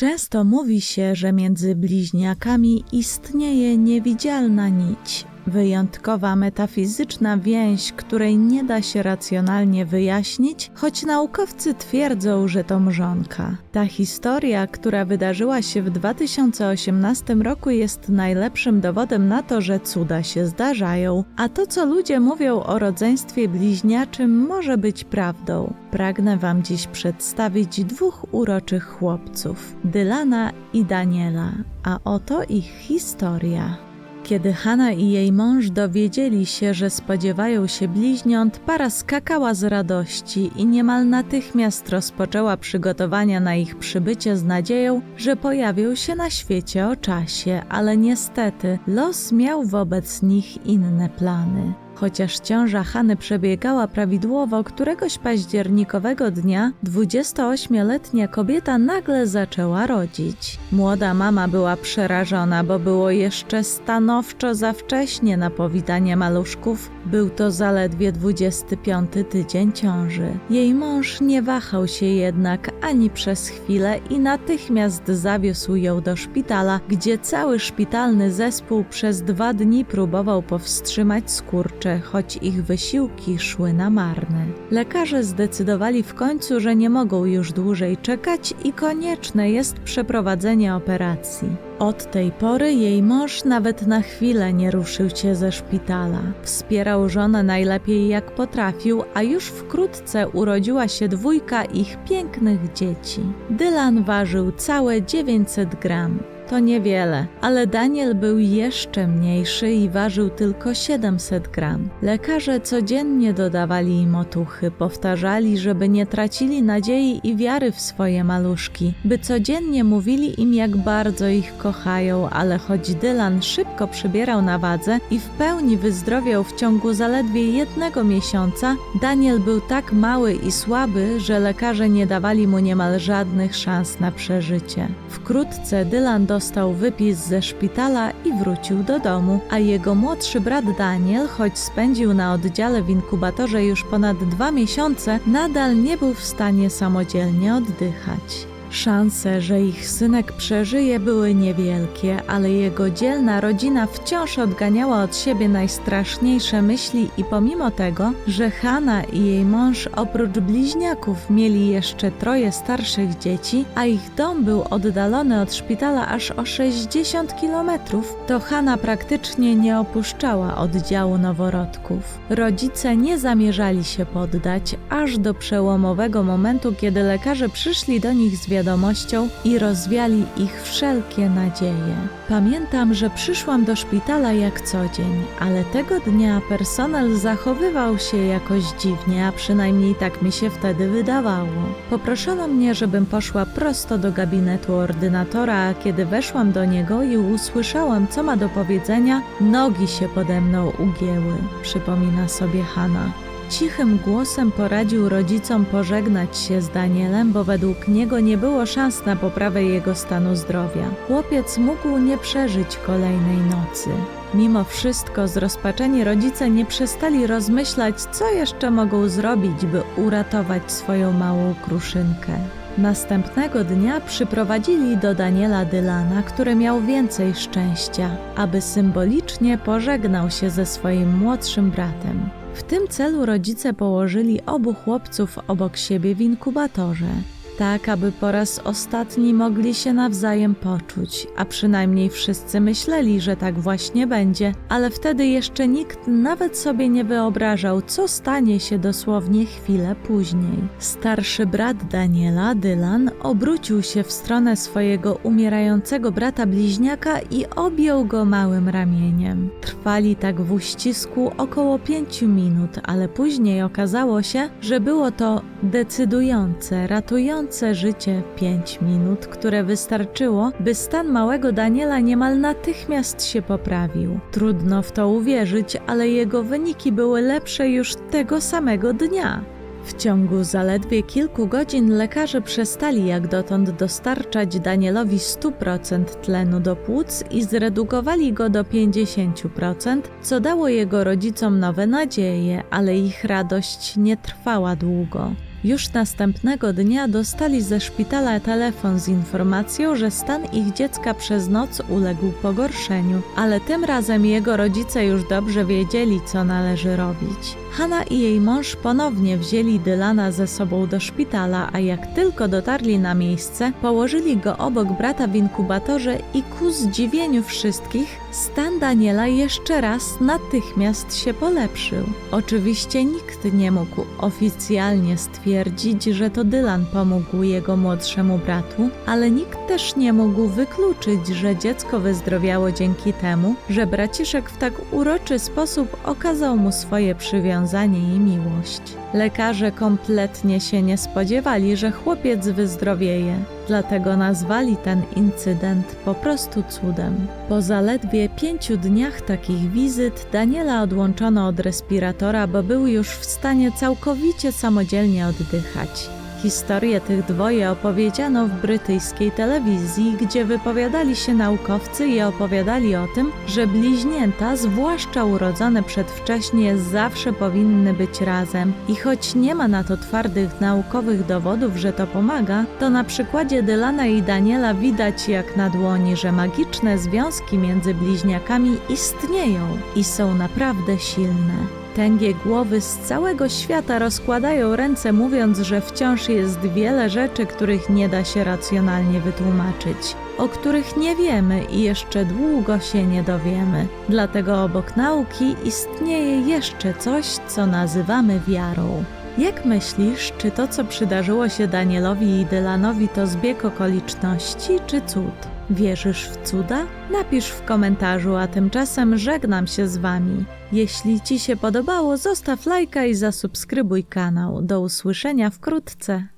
Często mówi się, że między bliźniakami istnieje niewidzialna nić, wyjątkowa metafizyczna więź, której nie da się racjonalnie wyjaśnić, choć naukowcy twierdzą, że to mrzonka. Ta historia, która wydarzyła się w 2018 roku, jest najlepszym dowodem na to, że cuda się zdarzają, a to, co ludzie mówią o rodzeństwie bliźniaczym, może być prawdą. Pragnę Wam dziś przedstawić dwóch uroczych chłopców, Dylana i Daniela, a oto ich historia. Kiedy Hanna i jej mąż dowiedzieli się, że spodziewają się bliźniąt, para skakała z radości i niemal natychmiast rozpoczęła przygotowania na ich przybycie z nadzieją, że pojawią się na świecie o czasie, ale niestety los miał wobec nich inne plany. Chociaż ciąża Hany przebiegała prawidłowo, któregoś październikowego dnia 28-letnia kobieta nagle zaczęła rodzić. Młoda mama była przerażona, bo było jeszcze stanowczo za wcześnie na powitanie maluszków. Był to zaledwie 25 tydzień ciąży. Jej mąż nie wahał się jednak ani przez chwilę i natychmiast zawiózł ją do szpitala, gdzie cały szpitalny zespół przez dwa dni próbował powstrzymać skurcze, choć ich wysiłki szły na marne. Lekarze zdecydowali w końcu, że nie mogą już dłużej czekać i konieczne jest przeprowadzenie operacji. Od tej pory jej mąż nawet na chwilę nie ruszył się ze szpitala. Wspierał żonę najlepiej jak potrafił, a już wkrótce urodziła się dwójka ich pięknych dzieci. Dylan ważył całe 900 gram. To niewiele, ale Daniel był jeszcze mniejszy i ważył tylko 700 gram. Lekarze codziennie dodawali im otuchy, powtarzali, żeby nie tracili nadziei i wiary w swoje maluszki, by codziennie mówili im, jak bardzo ich kochają, ale choć Dylan szybko przybierał na wadze i w pełni wyzdrowiał w ciągu zaledwie jednego miesiąca, Daniel był tak mały i słaby, że lekarze nie dawali mu niemal żadnych szans na przeżycie. Wkrótce Dylan dostał wypis ze szpitala i wrócił do domu, a jego młodszy brat Daniel, choć spędził na oddziale w inkubatorze już ponad dwa miesiące, nadal nie był w stanie samodzielnie oddychać. Szanse, że ich synek przeżyje, były niewielkie, ale jego dzielna rodzina wciąż odganiała od siebie najstraszniejsze myśli i pomimo tego, że Hanna i jej mąż oprócz bliźniaków mieli jeszcze troje starszych dzieci, a ich dom był oddalony od szpitala aż o 60 kilometrów, to Hanna praktycznie nie opuszczała oddziału noworodków. Rodzice nie zamierzali się poddać, aż do przełomowego momentu, kiedy lekarze przyszli do nich z i rozwiali ich wszelkie nadzieje. Pamiętam, że przyszłam do szpitala jak co dzień, ale tego dnia personel zachowywał się jakoś dziwnie, a przynajmniej tak mi się wtedy wydawało. Poproszono mnie, żebym poszła prosto do gabinetu ordynatora, a kiedy weszłam do niego i usłyszałam, co ma do powiedzenia, nogi się pode mną ugięły, przypomina sobie Hanna. Cichym głosem poradził rodzicom pożegnać się z Danielem, bo według niego nie było szans na poprawę jego stanu zdrowia. Chłopiec mógł nie przeżyć kolejnej nocy. Mimo wszystko zrozpaczeni rodzice nie przestali rozmyślać, co jeszcze mogą zrobić, by uratować swoją małą kruszynkę. Następnego dnia przyprowadzili do Daniela Dylana, który miał więcej szczęścia, aby symbolicznie pożegnał się ze swoim młodszym bratem. W tym celu rodzice położyli obu chłopców obok siebie w inkubatorze, tak aby po raz ostatni mogli się nawzajem poczuć, a przynajmniej wszyscy myśleli, że tak właśnie będzie, ale wtedy jeszcze nikt nawet sobie nie wyobrażał, co stanie się dosłownie chwilę później. Starszy brat Daniela, Dylan, obrócił się w stronę swojego umierającego brata bliźniaka i objął go małym ramieniem. Trwali tak w uścisku około pięciu minut, ale później okazało się, że było to decydujące, ratujące życie pięć minut, które wystarczyło, by stan małego Daniela niemal natychmiast się poprawił. Trudno w to uwierzyć, ale jego wyniki były lepsze już tego samego dnia. W ciągu zaledwie kilku godzin lekarze przestali jak dotąd dostarczać Danielowi 100% tlenu do płuc i zredukowali go do 50%, co dało jego rodzicom nowe nadzieje, ale ich radość nie trwała długo. Już następnego dnia dostali ze szpitala telefon z informacją, że stan ich dziecka przez noc uległ pogorszeniu, ale tym razem jego rodzice już dobrze wiedzieli, co należy robić. Hanna i jej mąż ponownie wzięli Dylana ze sobą do szpitala, a jak tylko dotarli na miejsce, położyli go obok brata w inkubatorze i ku zdziwieniu wszystkich, stan Daniela jeszcze raz natychmiast się polepszył. Oczywiście nikt nie mógł oficjalnie stwierdzić, że to Dylan pomógł jego młodszemu bratu, ale nikt też nie mógł wykluczyć, że dziecko wyzdrowiało dzięki temu, że braciszek w tak uroczy sposób okazał mu swoje przywiązanie i miłość. Lekarze kompletnie się nie spodziewali, że chłopiec wyzdrowieje, dlatego nazwali ten incydent po prostu cudem. Po zaledwie pięciu dniach takich wizyt Daniela odłączono od respiratora, bo był już w stanie całkowicie samodzielnie oddychać. Historię tych dwoje opowiedziano w brytyjskiej telewizji, gdzie wypowiadali się naukowcy i opowiadali o tym, że bliźnięta, zwłaszcza urodzone przedwcześnie, zawsze powinny być razem. I choć nie ma na to twardych naukowych dowodów, że to pomaga, to na przykładzie Dylana i Daniela widać jak na dłoni, że magiczne związki między bliźniakami istnieją i są naprawdę silne. Tęgie głowy z całego świata rozkładają ręce, mówiąc, że wciąż jest wiele rzeczy, których nie da się racjonalnie wytłumaczyć, o których nie wiemy i jeszcze długo się nie dowiemy. Dlatego obok nauki istnieje jeszcze coś, co nazywamy wiarą. Jak myślisz, czy to, co przydarzyło się Danielowi i Dylanowi, to zbieg okoliczności czy cud? Wierzysz w cuda? Napisz w komentarzu, a tymczasem żegnam się z Wami. Jeśli Ci się podobało, zostaw lajka i zasubskrybuj kanał. Do usłyszenia wkrótce.